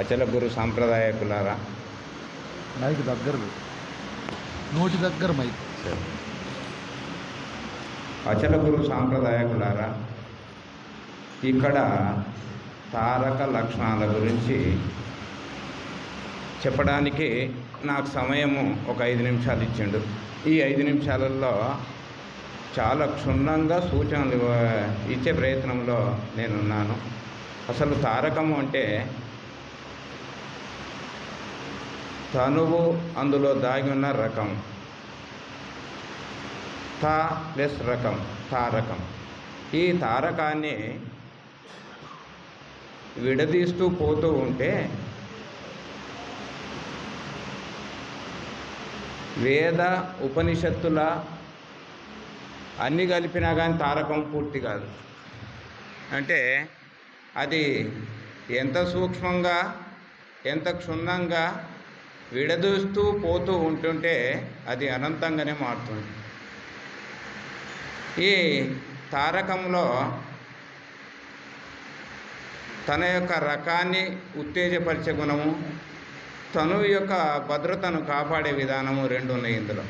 అచల గురు సాంప్రదాయకులారా? Mic దగ్గర నోటి దగ్గర మైక్. అచల గురు సాంప్రదాయకులారా ఇక్కడ తారక లక్షణాల గురించి చెప్పడానికి నాకు సమయము ఒక ఐదు నిమిషాలు ఇచ్చిండు. ఈ ఐదు నిమిషాలలో చాలా క్షుణ్ణంగా సూచనలు ఇచ్చే ప్రయత్నంలో నేనున్నాను. అసలు తారకము అంటే తనువు అందులో దాగి ఉన్న రకం. తా ప్లస్ రకం తారకం. ఈ తారకాన్ని విడదీస్తూ పోతూ ఉంటే వేద ఉపనిషత్తుల అన్నీ కలిపినా కానీ తారకం పూర్తి కాదు. అంటే అది ఎంత సూక్ష్మంగా ఎంత క్షుణ్ణంగా విడదూస్తూ పోతూ ఉంటుంటే అది అనంతంగానే మారుతుంది. ఈ తారకంలో తన యొక్క రకాన్ని ఉత్తేజపరిచే గుణము తను యొక్క భద్రతను కాపాడే విధానము రెండు ఉన్నాయి ఇందులో.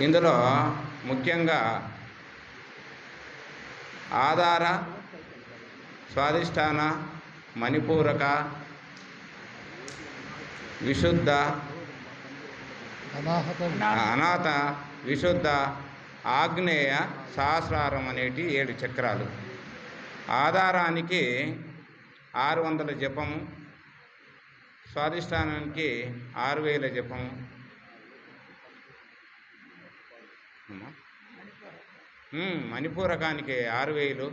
ఇందులో ముఖ్యంగా ఆధార స్వాధిష్టాన మణిపూరక విశుద్ధ అనాథ విశుద్ధ ఆగ్నేయ సహస్రారం అనేటి ఏడు చక్రాలు. ఆధారానికి ఆరు వందల జపము స్వాధిష్టానానికి ఆరు వేల జపము మణిపూరకానికి ఆరు వేలు.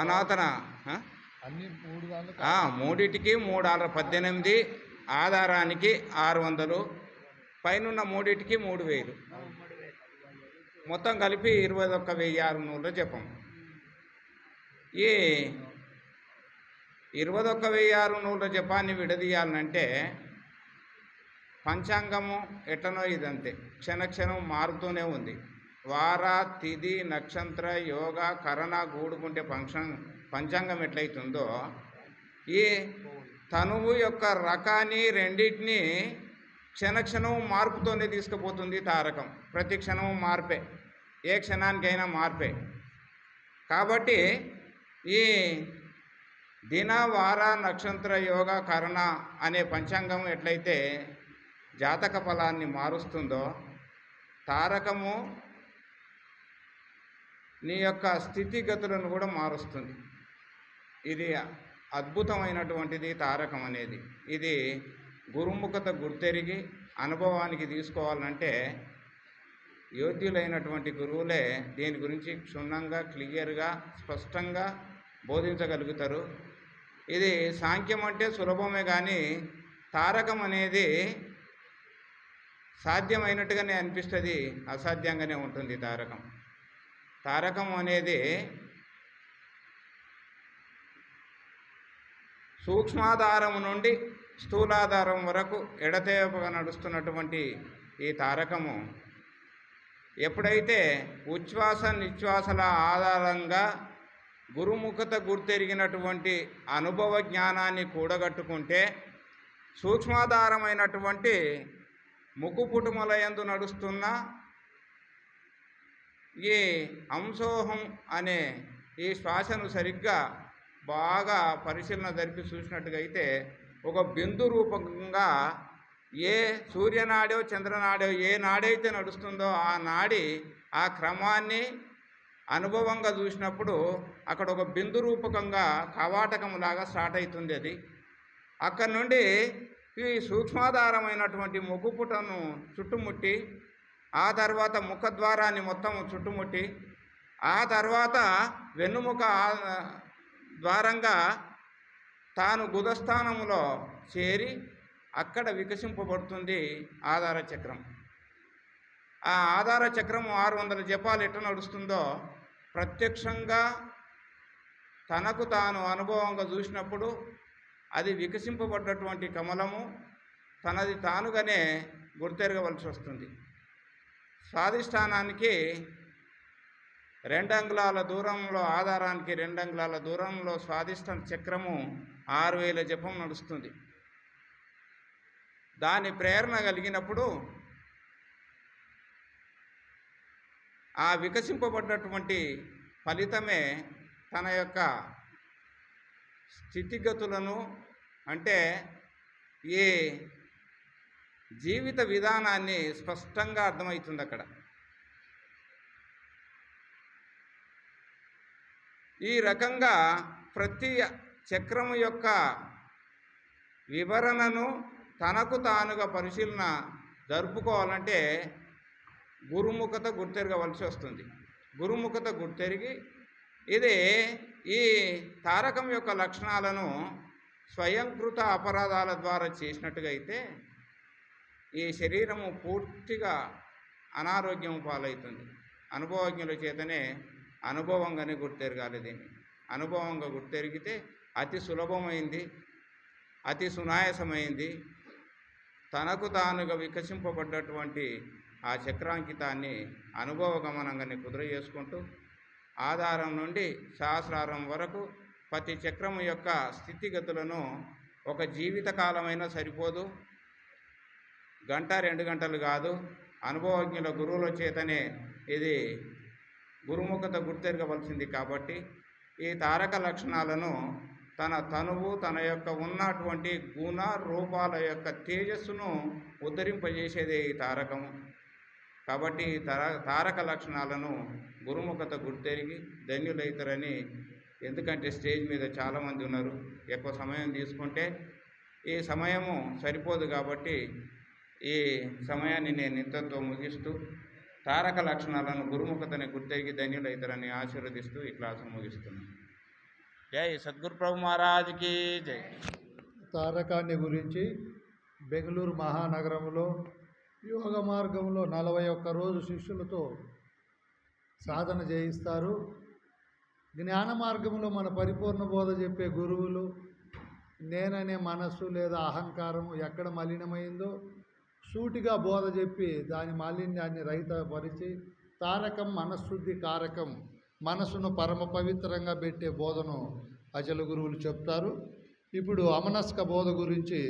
అనాథన మూడిటికి మూడు ఆరు పద్దెనిమిది ఆధారానికి ఆరు వందలు పైనున్న మూడిటికి మూడు వేలు. మొత్తం కలిపి ఇరవై ఒక్క వెయ్యి ఆరు నూరులో చెప్పం ఈ ఇరవై ఒక్క వెయ్యి ఆరు నూరుల జపాన్ని విడదీయాలంటే పంచాంగము ఎట్లనో ఇదంతే. క్షణక్షణం మారుతూనే ఉంది. వార తిది నక్షత్ర యోగ కరణ గూడుకుంటే పంచం పంచాంగం ఎట్లయితుందో ఈ తనువు యొక్క రకాన్ని రెండింటినీ క్షణక్షణం మార్పుతోనే తీసుకుపోతుంది తారకం. ప్రతి క్షణం మార్పే. ఏ క్షణానికైనా మార్పే. కాబట్టి ఈ దిన వార నక్షత్ర యోగ కరణ అనే పంచాంగం ఎట్లయితే జాతక ఫలాన్ని మారుస్తుందో తారకము నీ యొక్క స్థితిగతులను కూడా మారుస్తుంది. ఇది అద్భుతమైనటువంటిది తారకం అనేది. ఇది గురుముఖత గుర్తెరిగి అనుభవానికి తీసుకోవాలంటే యోగ్యులైనటువంటి గురువులే దీని గురించి క్షుణ్ణంగా క్లియర్గా స్పష్టంగా బోధించగలుగుతారు. ఇది సాంఖ్యం అంటే సులభమే కానీ తారకం అనేది సాధ్యమైనట్టుగానే అనిపిస్తుంది అసాధ్యంగానే ఉంటుంది తారకం. తారకం అనేది సూక్ష్మాధారం నుండి స్థూలాధారం వరకు ఎడతేపగా నడుస్తున్నటువంటి ఈ తారకము ఎప్పుడైతే ఉచ్ఛ్వాస నిశ్వాసల ఆధారంగా గురుముఖత గుర్తెరిగినటువంటి అనుభవ జ్ఞానాన్ని కూడగట్టుకుంటే సూక్ష్మాధారమైనటువంటి ముక్కుపుటుమలయందు నడుస్తున్న ఈ అంశోహం అనే ఈ శ్వాసను సరిగ్గా బాగా పరిశీలన జరిపి చూసినట్టుగా అయితే ఒక బిందు రూపంగా ఏ సూర్యనాడో చంద్రనాడో ఏ నాడైతే నడుస్తుందో ఆ నాడి ఆ క్రమాన్ని అనుభవంగా చూసినప్పుడు అక్కడ ఒక బిందు రూపకంగా కవాటకంలాగా స్టార్ట్ అవుతుంది అది అక్కడ నుండి ఈ సూక్ష్మాధారమైనటువంటి మొగ్గుపుటను చుట్టుముట్టి ఆ తర్వాత ముఖద్వారాన్ని మొత్తం చుట్టుముట్టి ఆ తర్వాత వెన్నుముక ద్వారంగా తాను గుదస్థానములో చేరి అక్కడ వికసింపబడుతుంది ఆధార చక్రం. ఆ ఆధార చక్రము ఆరు వందల జపాలు ఎట్లా నడుస్తుందో ప్రత్యక్షంగా తనకు తాను అనుభవంగా చూసినప్పుడు అది వికసింపబడ్డటువంటి కమలము తనది తానుగానే గుర్తెరగవలసి వస్తుంది. స్వాధిష్టానానికి రెండంగుళాల దూరంలో ఆధారానికి రెండంగుళాల దూరంలో స్వాధిష్టాన చక్రము ఆరు వేల జపం నడుస్తుంది. దాని ప్రేరణ కలిగినప్పుడు ఆ వికసింపబడ్డటువంటి ఫలితమే తన యొక్క స్థితిగతులను అంటే ఈ జీవిత విధానాన్ని స్పష్టంగా అర్థమవుతుంది అక్కడ. ఈ రకంగా ప్రతి చక్రము యొక్క వివరణను తనకు తానుగా పరిశీలన జరుపుకోవాలంటే గురుముఖత గుర్తెరగవలసి వస్తుంది. గురుముఖత గుర్తెరిగి ఇది ఈ తారకం యొక్క లక్షణాలను స్వయంకృత అపరాధాల ద్వారా చేసినట్టుగా అయితే ఈ శరీరము పూర్తిగా అనారోగ్యం పాలవుతుంది అనుభవజ్ఞుల చేతనే అనుభవంగానే గుర్తెరగాలి దీన్ని. అనుభవంగా గుర్తెరిగితే అతి సులభమైంది అతి సునాయాసమైంది తనకు తానుగా వికసింపబడ్డటువంటి ఆ చక్రాంకితాన్ని అనుభవ గమనంగానే కుదుర చేసుకుంటూ ఆధారం నుండి సహస్రారం వరకు ప్రతి చక్రము యొక్క స్థితిగతులను ఒక జీవితకాలమైనా సరిపోదు. గంట రెండు గంటలు కాదు. అనుభవజ్ఞుల గురువుల చేతనే ఇది గురుముఖత గుర్తెరగవలసింది కాబట్టి ఈ తారక లక్షణాలను తన తనువు తన యొక్క ఉన్నటువంటి గుణ రూపాల యొక్క తేజస్సును ఉద్ధరింపజేసేదే ఈ తారకము. కాబట్టి తర తారక లక్షణాలను గురుముఖత గుర్తెరిగి ధన్యులైతారని ఎందుకంటే స్టేజ్ మీద చాలామంది ఉన్నారు. ఎక్కువ సమయం తీసుకుంటే ఈ సమయము సరిపోదు కాబట్టి ఈ సమయాన్ని నేను ఇంతతో ముగిస్తూ తారక లక్షణాలను గురుముఖతని గుర్తెరిగి ధన్యులైతారని ఆశీర్వదిస్తూ ఈ క్లాసు ముగిస్తున్నాను. జై సద్గురు ప్రభు మహారాజ్కి జై. తారకాన్ని గురించి బెంగళూరు మహానగరంలో యోగ మార్గంలో నలభై ఒక్క రోజు శిష్యులతో సాధన చేయిస్తారు. జ్ఞాన మార్గంలో మన పరిపూర్ణ బోధ చెప్పే గురువులు నేననే మనస్సు లేదా అహంకారం ఎక్కడ మలినమైందో సూటిగా బోధ చెప్పి దాని మాలిన్యాన్ని రహితపరిచి తారకం మనశుద్ధి కారకం మనసును పరమ పవిత్రంగా పెట్టే బోధను అచల గురువులు చెప్తారు. ఇప్పుడు అమనస్క బోధ గురించి